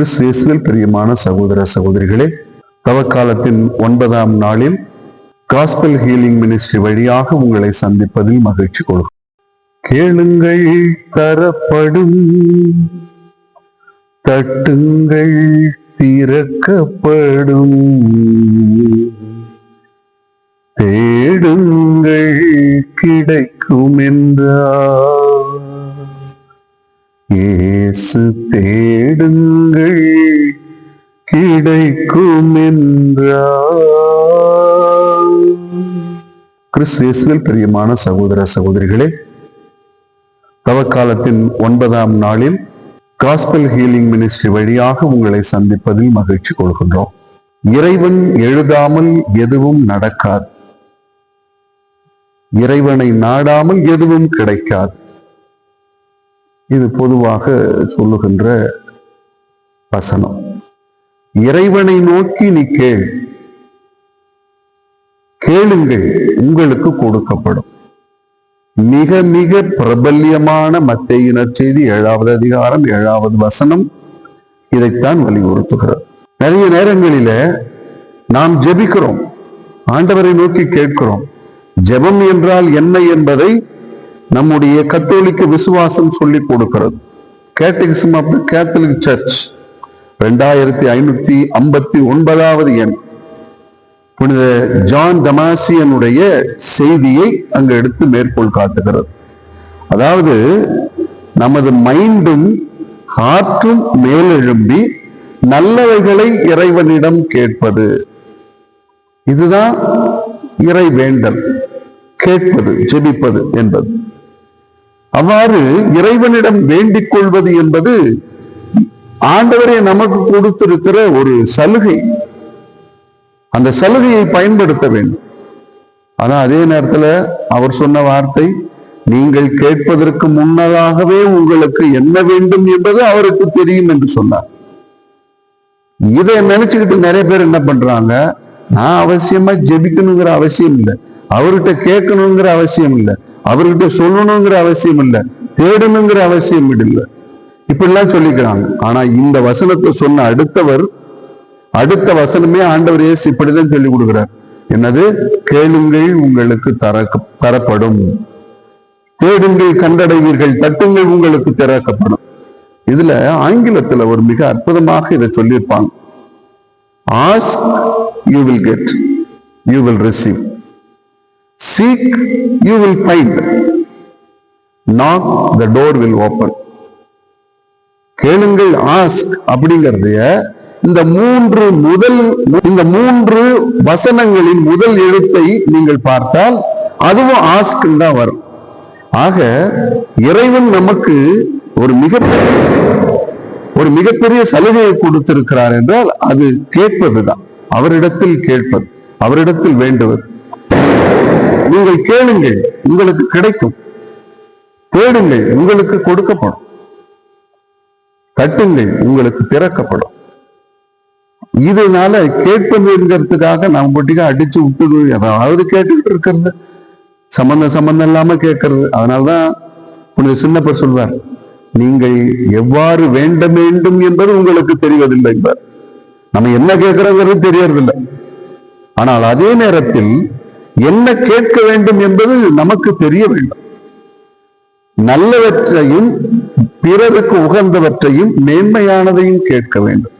கிறிஸ்தியேசுவில் பிரியமான சகோதர சகோதரிகளே தவக்காலத்தின் ஒன்பதாம் நாளில் காஸ்பல் ஹீலிங் மினிஸ்ட்ரி வழியாக உங்களை சந்திப்பதில் மகிழ்ச்சி கொள்கிறோம். கேளுங்கள் தரப்படும். தட்டுங்கள் திறக்கப்படும். தேடுங்கள் கிடைக்கும் என்றார் இயேசு தேடுங்கள் கிடைக்கும் என்றார் கிறிஸ்து இயேசுவில் பிரியமான சகோதர சகோதரிகளே தவக்காலத்தின் ஒன்பதாம் நாளில் காஸ்பல் ஹீலிங் மினிஸ்ட்ரி வழியாக உங்களை சந்திப்பதில் மகிழ்ச்சி கொள்கின்றோம். இறைவன் எழுதாமல் எதுவும் நடக்காது. இறைவனை நாடாமல் எதுவும் கிடைக்காது. இது பொதுவாக சொல்லுகின்ற வசனம். இறைவனை நோக்கி நீ கேள். கேளுங்கள் உங்களுக்கு கொடுக்கப்படும். மிக மிக பிரபல்யமான மத்தையினர் செய்தி ஏழாவது அதிகாரம் ஏழாவது வசனம் இதைத்தான் வலியுறுத்துகிறது. நிறைய நேரங்களில நாம் ஜெபிக்கிறோம். ஆண்டவரை நோக்கி கேட்கிறோம். ஜெபம் என்றால் என்ன என்பதை நம்முடைய கத்தோலிக்க விசுவாசம் சொல்லிக் கொடுக்கிறது. Catechism of the Catholic Church ரெண்டாயிரத்தி ஐநூத்தி ஐம்பத்தி ஒன்பதாவது எண். புனித ஜான் டமாசியனுடைய செய்தியை அங்கு எடுத்து மேற்கோள் காட்டுகிறது. அதாவது நமது மைண்டும் ஹார்ட்டும் மேலெழும்பி நல்லவைகளை இறைவனிடம் கேட்பது. இதுதான் இறை வேண்டல் கேட்பது ஜெபிப்பது என்பது. அவ்வாறு இறைவனிடம் வேண்டிக் கொள்வது என்பது ஆண்டவரே நமக்கு கொடுத்திருக்கிற ஒரு சலுகை. அந்த சலுகையை பயன்படுத்த வேண்டும். ஆனா அதே நேரத்துல அவர் சொன்ன வார்த்தை நீங்கள் கேட்பதற்கு முன்னதாகவே உங்களுக்கு என்ன வேண்டும் என்பது அவருக்கு தெரியும் என்று சொன்னார். இதை நினைச்சுக்கிட்டு நிறைய பேர் என்ன பண்றாங்க? நான் அவசியமா ஜெபிக்கணுங்கிற அவசியம் இல்லை. அவர்கிட்ட கேட்கணுங்கிற அவசியம் இல்லை. அவர்கிட்ட சொல்லணுங்கிற அவசியம் இல்லை தேடணுங்கிற அவசியம் இல்லை. இப்படிலாம் சொல்லிக்கிறாங்க. ஆனா இந்த வசனத்தை சொன்ன அடுத்தவர் அடுத்த வசனமே ஆண்டவர் இயேசு இப்படிதான் சொல்லி கொடுக்கிறார். என்னது? கேளுங்கள் உங்களுக்கு தர தரப்படும். தேடுங்கள் கண்டடைவீர்கள் தட்டுங்கள் உங்களுக்கு திறக்கப்படும். இதுல ஆங்கிலத்துல ஒரு மிக அற்புதமாக இதை சொல்லியிருப்பாங்க. Ask you will get you will receive seek you will find knock the door will open கேளுங்கள் ஆஸ்க் அப்படிங்கறதைய இந்த மூன்று முதல் இந்த மூன்று வசனங்களின் முதல் எழுத்தை நீங்கள் பார்த்தால் அதுவும் ஆஸ்க் தான் வரும். ஆக இறைவன் நமக்கு ஒரு மிகப்பெரிய ஒரு மிகப்பெரிய சலுகையை கொடுத்திருக்கிறார் என்றால் அது கேட்பதுதான். அவரிடத்தில் கேட்பது அவரிடத்தில் வேண்டுவது. நீங்கள் கேளுங்கள் உங்களுக்கு கிடைக்கும். தேடுங்கள் உங்களுக்கு கொடுக்கப்படும். கட்டுங்கள் உங்களுக்கு திறக்கப்படும். இதனால கேட்பதுங்கிறதுக்காக நாம் பொட்டிக்கா அடிச்சு விட்டு ஏதாவது கேட்டுக்கிட்டு இருக்கிறது. சம்பந்த சம்பந்தம் இல்லாம கேட்கறது. அதனாலதான் புனித சின்னப்பர் சொல்வார் நீங்கள் எவ்வாறு வேண்ட வேண்டும் என்பது உங்களுக்கு தெரிவதில்லை. என்பார் நம்ம என்ன கேட்கிறோங்கிறது தெரியறதில்லை. ஆனால் அதே நேரத்தில் என்ன கேட்க வேண்டும் என்பது நமக்கு தெரிய வேண்டும். நல்லவற்றையும் பிறருக்கு உகந்தவற்றையும் மேன்மையானதையும் கேட்க வேண்டும்.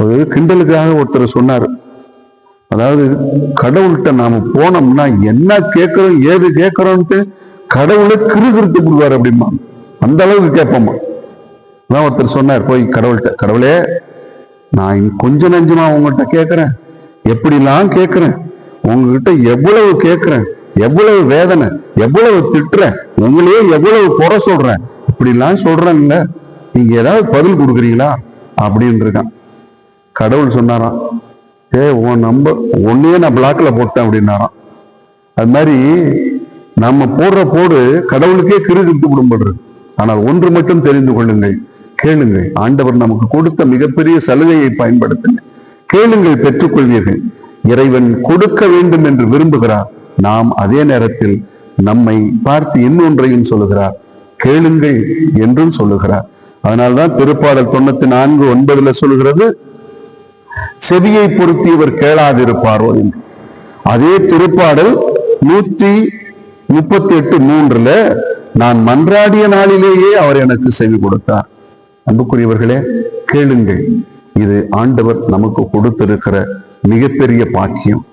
அது கிண்டலுக்காக ஒருத்தர் சொன்னார். அதாவது கடவுள்கிட்ட நாம போனோம்னா என்ன கேட்கிறோம் ஏது கேட்கிறோம்ட்டு கடவுளை கிருகிருத்து கொடுவார் அப்படிமா. அந்த அளவுக்கு கேட்போமா. அதான் ஒருத்தர் சொன்னார் போய் கடவுள்கிட்ட கடவுளே நான் கொஞ்ச நஞ்சமா உங்கள்கிட்ட கேட்கிறேன். எப்படிலாம் கேட்கிறேன்? உங்ககிட்ட எவ்வளவு கேட்கிறேன் எவ்வளவு வேதனை எவ்வளவு திட்டுறேன் உங்களையே எவ்வளவு குறை சொல்றேன் இப்படிலாம் சொல்றேன்ல. நீங்க ஏதாவது பதில் கொடுக்குறீங்களா? அப்படின்னு இருக்கான். கடவுள் சொன்னாராம் ஏ உன் நம்பர் ஒன்னையே நான் பிளாக்ல போட்டேன் அப்படின்னாராம். அது மாதிரி நம்ம போடுற போடு கடவுளுக்கே கிருகிட்டு விடும்படுறது ஆனால் ஒன்று மட்டும் தெரிந்து கொள்ளுங்கள் கேளுங்கள். ஆண்டவர் நமக்கு கொடுத்த மிகப்பெரிய சலுகையை பயன்படுத்துங்க கேளுங்கள் பெற்றுக்கொள்வீர்கள். இறைவன் கொடுக்க வேண்டும் என்று விரும்புகிறார். நாம் அதே நேரத்தில் நம்மை பார்த்து இன்னொன்றையும் சொல்லுகிறார். கேளுங்கள் என்றும் சொல்லுகிறார். அதனால்தான் திருப்பாடல் தொண்ணூத்தி நான்கு ஒன்பதுல சொல்கிறது செவியை பொருத்தியவர் கேளாதிருப்பாரோ என்று. அதே திருப்பாடல் நூத்தி முப்பத்தி எட்டு மூன்றுல நான் மன்றாடிய நாளிலேயே அவர் எனக்கு செவி கொடுத்தார். அன்புக்குரியவர்களே கேளுங்கள். இது ஆண்டவர் நமக்கு கொடுத்திருக்கிற மிகப்பெரிய பாக்கியம்.